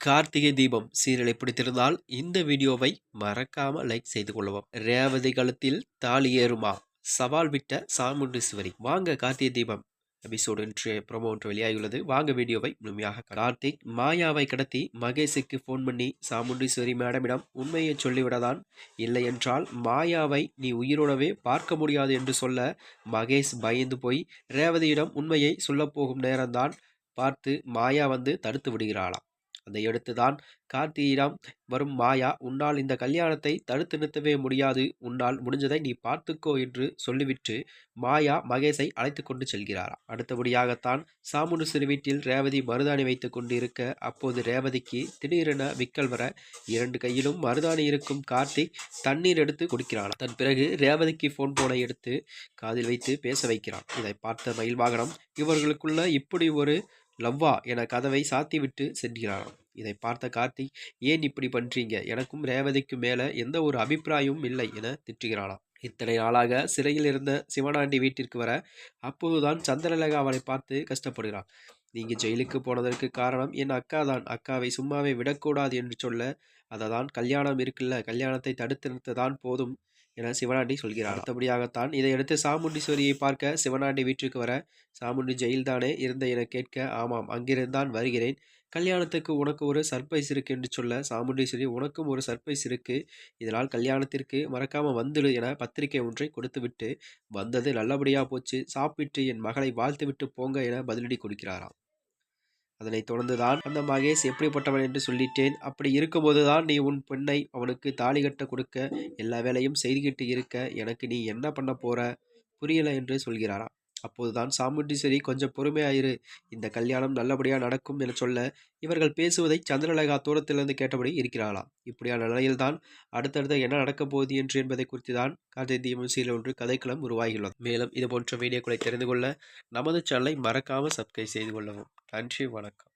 கார்த்திகை தீபம் சீரியலை பிடித்திருந்தால் இந்த வீடியோவை மறக்காம லைக் செய்து கொள்ளவும். ரேவதி கழுத்தில் தாலி ஏறுமா? சவால் விட்ட சாமுண்டீஸ்வரி. வாங்க கார்த்திகை தீபம் எபிசோடு இன்று ப்ரோமோ ஒன்று வெளியாகியுள்ளது. வாங்க வீடியோவை முழுமையாக கார்த்திக் மாயாவை கடத்தி மகேஷுக்கு ஃபோன் பண்ணி சாமுண்டீஸ்வரி மேடமிடம் உண்மையை சொல்லிவிடதான் இல்லை என்றால் மாயாவை நீ உயிரோடவே பார்க்க முடியாது என்று சொல்ல மகேஷ் பயந்து போய் ரேவதியிடம் உண்மையை சொல்லப்போகும் நேரம்தான் பார்த்து மாயா வந்து தடுத்து விடுகிறாளாம். அதையடுத்துதான் கார்த்தியிடம் வரும் மாயா உன்னால் இந்த கல்யாணத்தை தடுத்து நிறுத்தவே முடியாது. உன்னால் முடிஞ்சதை நீ பார்த்துக்கோ என்று சொல்லிவிட்டு மாயா மகேஷை அழைத்து கொண்டு செல்கிறாரா. அடுத்தபடியாகத்தான் சாமுனுசிறு வீட்டில் ரேவதி மருதாணி வைத்து கொண்டு இருக்க அப்போது ரேவதிக்கு திடீரென விக்கல் வர இரண்டு கையிலும் மருதாணி இருக்கும் கார்த்திக் தண்ணீர் எடுத்து குடிக்கிறான். தன் பிறகு ரேவதிக்கு போன் போனை எடுத்து காதில் வைத்து பேச வைக்கிறான். இதை பார்த்த மயில் வாகனம் இவர்களுக்குள்ள இப்படி ஒரு லவ்வா? என கதவை சாத்திவிட்டு சென்றாராம் இதை பார்த்த கார்த்திக் ஏன் இப்படி பண்றீங்க? எனக்கும் ரேவதிக்கும் மேல எந்த ஒரு அபிப்பிராயமும் இல்லை என திட்டுகிறாளாம். இத்தனை நாளாக சிறையில் இருந்த சிவனாண்டி வீட்டிற்கு வர அப்போதுதான் சந்திரலேகா அவளை பார்த்து கஷ்டப்படுகிறான் நீங்க ஜெயிலுக்கு போனதற்கு காரணம் என் அக்கா தான். அக்காவை சும்மாவே விடக்கூடாது என்று சொல்ல அதை தான் கல்யாணம் இருக்குல்ல கல்யாணத்தை தடுத்து நிறுத்ததான் போதும் என சிவனாண்டி சொல்கிறார் அடுத்தபடியாகத்தான் இதையடுத்து சாமுண்டீஸ்வரியை பார்க்க சிவனாண்டி வீட்டுக்கு வர சாமுண்டி ஜெயில்தானே இருந்த என கேட்க ஆமாம் அங்கிருந்தான் வருகிறேன். கல்யாணத்துக்கு உனக்கு ஒரு சர்ப்ரைஸ் இருக்கு என்று சொல்ல சாமுண்டீஸ்வரி உனக்கும் ஒரு சர்ப்ரைஸ் இருக்கு. இதனால் கல்யாணத்திற்கு மறக்காம வந்துடு என பத்திரிகை ஒன்றை கொடுத்துவிட்டு வந்தது நல்லபடியா போச்சு. சாப்பிட்டு என் மகளை வாழ்த்துவிட்டு போங்க என பதிலடி கொடுக்கிறாராம். அதனைத் தொடர்ந்துதான் அந்த மகேஷ் எப்படிப்பட்டவன் என்று சொல்லிட்டேன். அப்படி இருக்கும்போது தான் நீ உன் பெண்ணை அவனுக்கு தாலி கட்ட கொடுக்க எல்லா வேலையும் செய்துகிட்டு இருக்க. எனக்கு நீ என்ன பண்ண போற? புரியல என்று சொல்கிறாராம். அப்போதுதான் சாமுண்டீஸ்வரி கொஞ்சம் பொறுமையாயிரு. இந்த கல்யாணம் நல்லபடியாக நடக்கும் என சொல்ல இவர்கள் பேசுவதை சந்திரலேகா தூரத்திலிருந்து கேட்டபடி இருக்கிறாளாம். இப்படியான நிலையில்தான் அடுத்தடுத்த என்ன நடக்கப் போகுது என்று என்பதை குறித்து தான் கதை தீபம் சீரியல் ஒன்று கதைக்களம் உருவாகியுள்ளது. மேலும் இது போன்ற வீடியோக்களை தெரிந்து கொள்ள நமது சேனலை மறக்காமல் சப்ஸ்கிரைப் செய்து கொள்ளவும். நன்றி வணக்கம்.